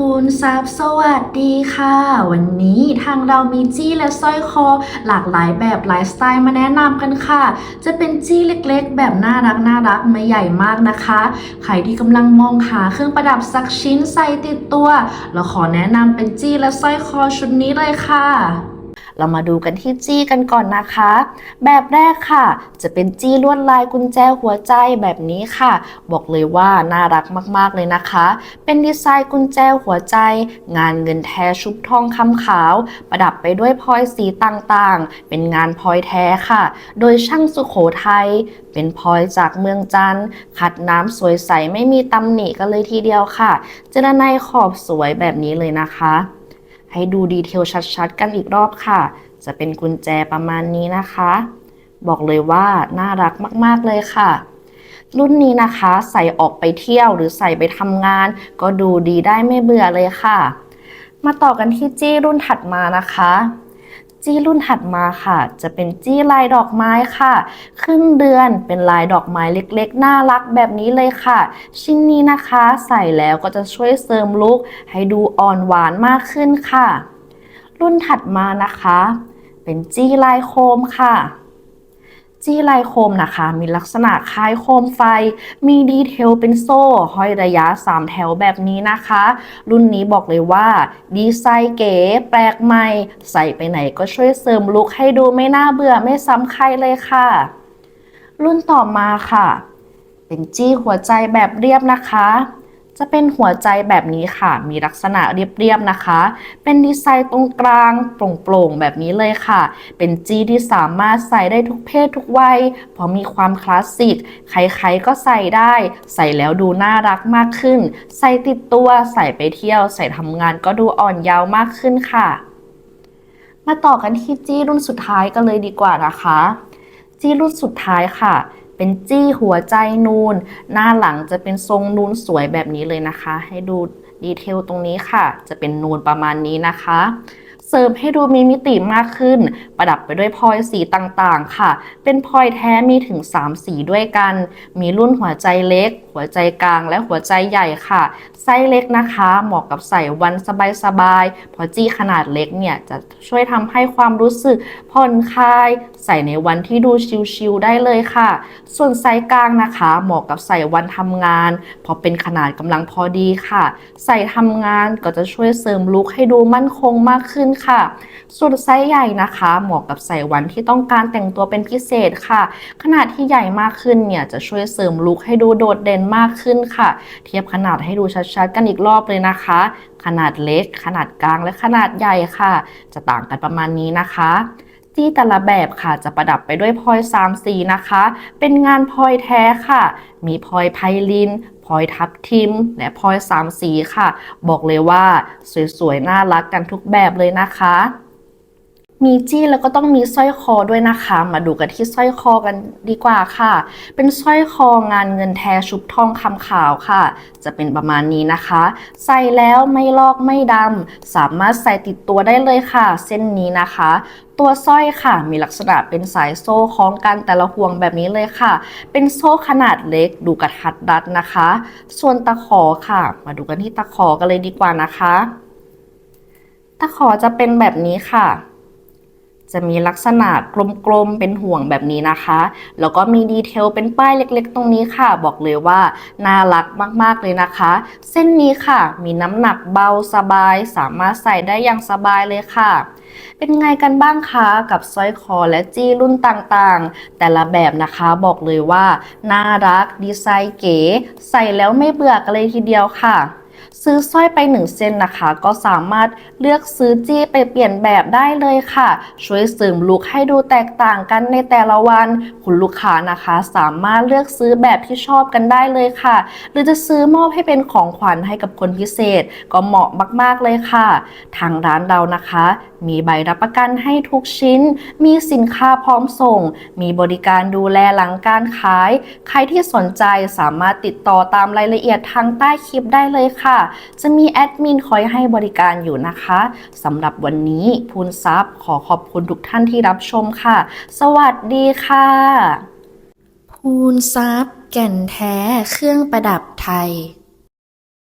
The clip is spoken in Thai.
คุณซับสวัสดีค่ะ วันนี้ทางเรามีจี้และสร้อยคอ หลากหลายแบบหลายสไตล์มาแนะนำกันค่ะ จะเป็นจี้เล็กๆ แบบน่ารักน่ารักไม่ใหญ่มากนะคะ ใครที่กำลังมองหาเครื่องประดับสักชิ้นใส่ติดตัว เราขอแนะนำเป็นจี้และสร้อยคอชุดนี้เลยค่ะ เรามาดูกันที่จี้กันก่อนนะคะ แบบแรกค่ะ จะเป็นจี้ลวดลายกุญแจหัวใจแบบนี้ค่ะ บอกเลยว่าน่ารักมากๆเลยนะคะ เป็นดีไซน์กุญแจหัวใจ งานเงินแท้ชุบทองคำขาว ประดับไปด้วยพลอยสีต่างๆ เป็นงานพลอยแท้ค่ะ โดยช่างสุขโขทัยเป็นพลอยจากเมืองจันทร์ขัดน้ำสวยใสไม่มีตำหนิกันเลยทีเดียวค่ะ เจรไนขอบสวยแบบนี้เลยนะคะ ให้ดูดีเทลชัดๆ กันอีกรอบค่ะ จะเป็นกุญแจประมาณนี้นะคะ บอกเลยว่าน่ารักมากๆเลยค่ะ รุ่นนี้นะคะใส่ออกไปเที่ยวหรือใส่ไปทำงาน ก็ดูดีได้ไม่เบื่อเลยค่ะ มาต่อกันที่จี้รุ่นถัดมานะคะ จี้รุ่นถัดมาค่ะ จะเป็นจี้ลายดอกไม้ค่ะ ขึ้นเดือนเป็นลายดอกไม้เล็กๆ น่ารักแบบนี้เลยค่ะ ชิ้นนี้นะคะใส่แล้วก็จะช่วยเสริมลุคให้ดูอ่อนหวานมากขึ้นค่ะ รุ่นถัดมานะคะ เป็นจี้ลายโคมค่ะ จี้ลายโคมนะคะ มีลักษณะคล้ายโคมไฟ มีดีเทลเป็นโซ่ห้อยระยะ 3 แถวแบบนี้นะคะ รุ่นนี้บอกเลยว่า ดีไซน์เก๋ แปลกใหม่ ใส่ไปไหนก็ช่วยเสริมลุคให้ดูไม่น่าเบื่อไม่ซ้ำใครเลยค่ะ รุ่นต่อมาค่ะ เป็นจี้หัวใจแบบเรียบนะคะ จะเป็นหัวใจแบบนี้ค่ะ มีลักษณะเรียบๆนะคะ เป็นดีไซน์ตรงกลางโปร่งๆแบบนี้เลยค่ะ เป็นจี้ที่สามารถใส่ได้ทุกเพศทุกวัย เพราะมีความคลาสสิก ใครๆก็ใส่ได้ ใส่แล้วดูน่ารักมากขึ้น ใส่ติดตัว ใส่ไปเที่ยว ใส่ทำงานก็ดูอ่อนเยาว์มากขึ้นค่ะ มาต่อกันที่จี้รุ่นสุดท้ายกันเลยดีกว่านะคะ จี้รุ่นสุดท้ายค่ะ เป็นจี้หัวใจนูน หน้าหลังจะเป็นทรงนูนสวยแบบนี้เลยนะคะ ให้ดูดีเทลตรงนี้ค่ะ จะเป็นนูนประมาณนี้นะคะ เสริมให้ดูมีมิติมากขึ้น ประดับไปด้วยพลอยสีต่างๆ ค่ะ เป็นพลอยแท้มีถึง 3 สีด้วยกัน มีรุ่นหัวใจเล็กหัวใจกลางและหัวใจใหญ่ค่ะ ไซส์เล็กนะคะ เหมาะกับใส่วันสบายๆเพราะจี้ขนาดเล็กเนี่ยจะช่วยทำให้ความรู้สึกผ่อนคลาย ใส่ในวันที่ดูชิลๆได้เลยค่ะ ส่วนไซส์กลางนะคะ เหมาะกับใส่วันทำงานเพราะเป็นขนาดกำลังพอดีค่ะ ใส่ทำงานก็จะช่วยเสริมลุคให้ดูมั่นคงมากขึ้นค่ะ ส่วนไซส์ใหญ่นะคะ เหมาะกับใส่วันที่ต้องการแต่งตัวเป็นพิเศษค่ะ ขนาดที่ใหญ่มากขึ้นเนี่ยจะช่วยเสริมลุคให้ดูโดดเด่นมากขึ้นค่ะ เทียบขนาดให้ดูชัดๆ กันอีกรอบเลยนะคะ ขนาดเล็ก ขนาดกลางและขนาดใหญ่ค่ะ จะต่างกันประมาณนี้นะคะจี้แต่ละแบบค่ะจะประดับไปด้วยพลอย3สีนะคะ เป็นงานพลอยแท้ค่ะ มีพลอยไพลินพลอยทับทิม และพลอย3สีค่ะ บอกเลยว่า สวยๆ น่ารักกันทุกแบบเลยนะคะ มีจี้แล้วก็ต้องมีสร้อยคอด้วยนะคะ มาดูกันที่สร้อยคอกันดีกว่าค่ะ เป็นสร้อยคองานเงินแท้ชุบทองคำขาวค่ะ จะเป็นประมาณนี้นะคะ ใส่แล้วไม่ลอกไม่ดำสามารถใส่ติดตัวได้เลยค่ะ เส้นนี้นะคะ ตัวสร้อยค่ะ มีลักษณะเป็นสายโซ่คล้องกันแต่ละห่วงแบบนี้เลยค่ะ เป็นโซ่ขนาดเล็กดูกระทัดรัดนะคะ ส่วนตะขอค่ะ มาดูกันที่ตะขอกันเลยดีกว่านะคะ ตะขอจะเป็นแบบนี้ค่ะ จะมีลักษณะกลมๆ เป็นห่วงแบบนี้นะคะ แล้วก็มีดีเทลเป็นป้ายเล็กๆ ตรงนี้ค่ะ บอกเลยว่าน่ารักมากๆเลยนะคะ เส้นนี้ค่ะ มีน้ำหนักเบาสบาย สามารถใส่ได้อย่างสบายเลยค่ะ เป็นไงกันบ้างคะกับสร้อยคอและจี้รุ่นต่างๆ แต่ละแบบนะคะบอกเลยว่า น่ารักดีไซน์เก๋ ใส่แล้วไม่เบื่อกันเลยทีเดียวค่ะ ซื้อสร้อยไปหนึ่งเส้นนะคะ ก็สามารถเลือกซื้อจี้ไปเปลี่ยนแบบได้เลยค่ะ ช่วยเสริมลุคให้ดูแตกต่างกันในแต่ละวัน คุณลูกค้านะคะ สามารถเลือกซื้อแบบที่ชอบกันได้เลยค่ะ หรือจะซื้อมอบให้เป็นของขวัญให้กับคนพิเศษ ก็เหมาะมากๆเลยค่ะ ทางร้านเรานะคะ มีใบรับประกันให้ทุกชิ้น มีสินค้าพร้อมส่ง มีบริการดูแลหลังการขาย ใครที่สนใจสามารถติดต่อตามรายละเอียดทางใต้คลิปได้เลยค่ะจะมีแอดมินคอยให้บริการอยู่นะคะสำหรับวันนี้พูนซับขอขอบคุณทุกท่านที่รับชมค่ะ สวัสดีค่ะ พูนซับแก่นแท้เครื่องประดับไทย